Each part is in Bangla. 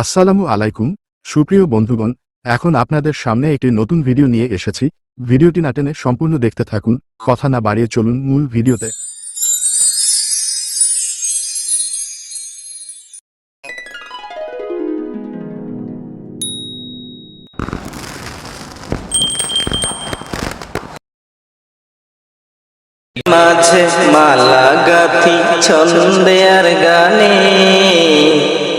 আসসালামু আলাইকুম, সুপ্রিয় বন্ধুগণ, এখন আপনাদের সামনে একটি নতুন ভিডিও নিয়ে এসেছি। ভিডিওটি না টেনে সম্পূর্ণ দেখতে থাকুন, কথা না বাড়িয়ে চলুন মূল ভিডিওতে। মাঝে মালা গাথি ছন্দে আর গানে।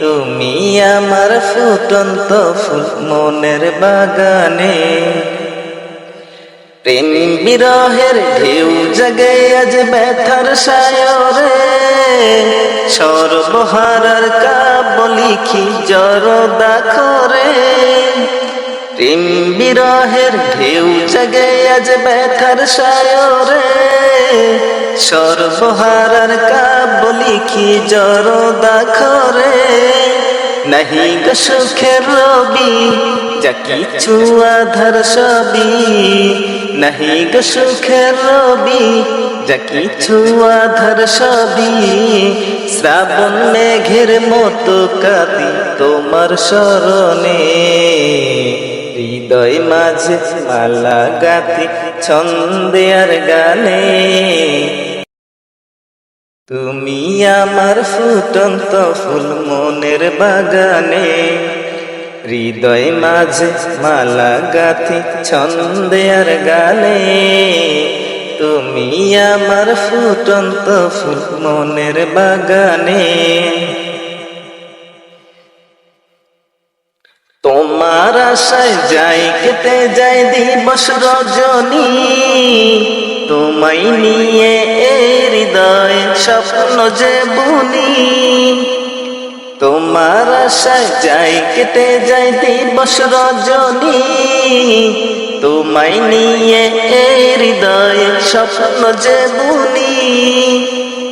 তুমি আমার ফুটন্ত ফুল মনের বাগানে। প্রেম বিরহের ঢেউ জাগে আজ ব্যথার সায়রে। সর্বহারার কাব্য লিখি জর দাখরে। প্রেম বিরহের ঢেউ জাগে আজ ব্যথার সায়রে। সর্বহারার কাব্য লিখি জর দাখরে? নাহি গো সুখের রবি, যা কিছু আধার সবই। নাহি গো সুখের রবি, যা কিছু আধার সবই। শ্রাবণ মেঘের মতো কাঁদি তোমার স্মরণে। হৃদয় মাঝে মালা গাতি ছন্দে আর গানে। তুমি আমার ফুটন্ত ফুল মনের বাগানে, হৃদয় মাঝে মালা গাথি ছন্দে আর গানে। তুমি আমার ফুটন্ত ফুল মনের বাগানে। তোমার আশায় যাই কেটে যাই দিবস রজনী তোমায় নিয়ে হৃদয় স্বপ্ন যে বুনি। তোমার আশায় যাই কেটে যাই দিবস রজনী। তোমায় নিয়ে হৃদয় স্বপ্ন যে বুনি।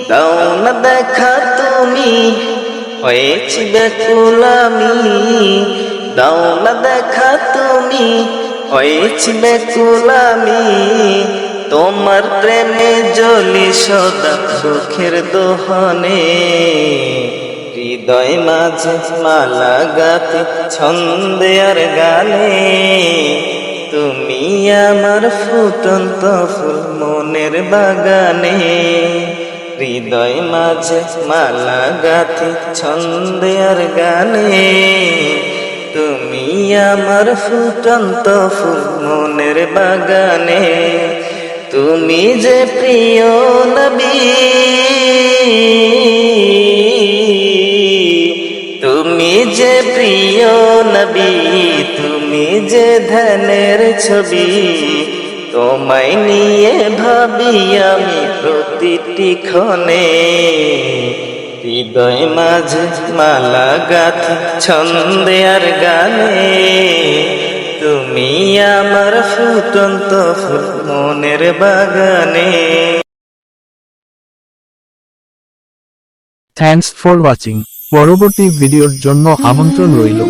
দাও না দেখা তুমি, হয়েছি বেকুল আমি। দাও না দেখা তুমি, হয়েছি আমি। তোমার প্রেমে জলি সদা সুখের দোহনে। হৃদয় মাঝে মালা গাতে ছন্দে আর গানে। তুমি আমার ফুটন্ত ফুল মনের বাগানে। হৃদয় মাঝে মালা গাথি, ছন্দে আর গানে। তুমি আমার ফুটন্ত ফুল মনের বাগানে। তুমি যে প্রিয় নবী, তুমি যে প্রিয় নবী, তুমি যে ধনের ছবি, তোমায় নিয়ে ভাবি আমি প্রতিটি ক্ষণে। হৃদয় মাঝে মালা গাথ, ছন্দে আর গানে, তুমি আমার ফুটন্ত ফুল মনের বাগানে। থ্যাঙ্কস ফর ওয়াচিং পরবর্তী ভিডিওর জন্য আমন্ত্রণ রইল।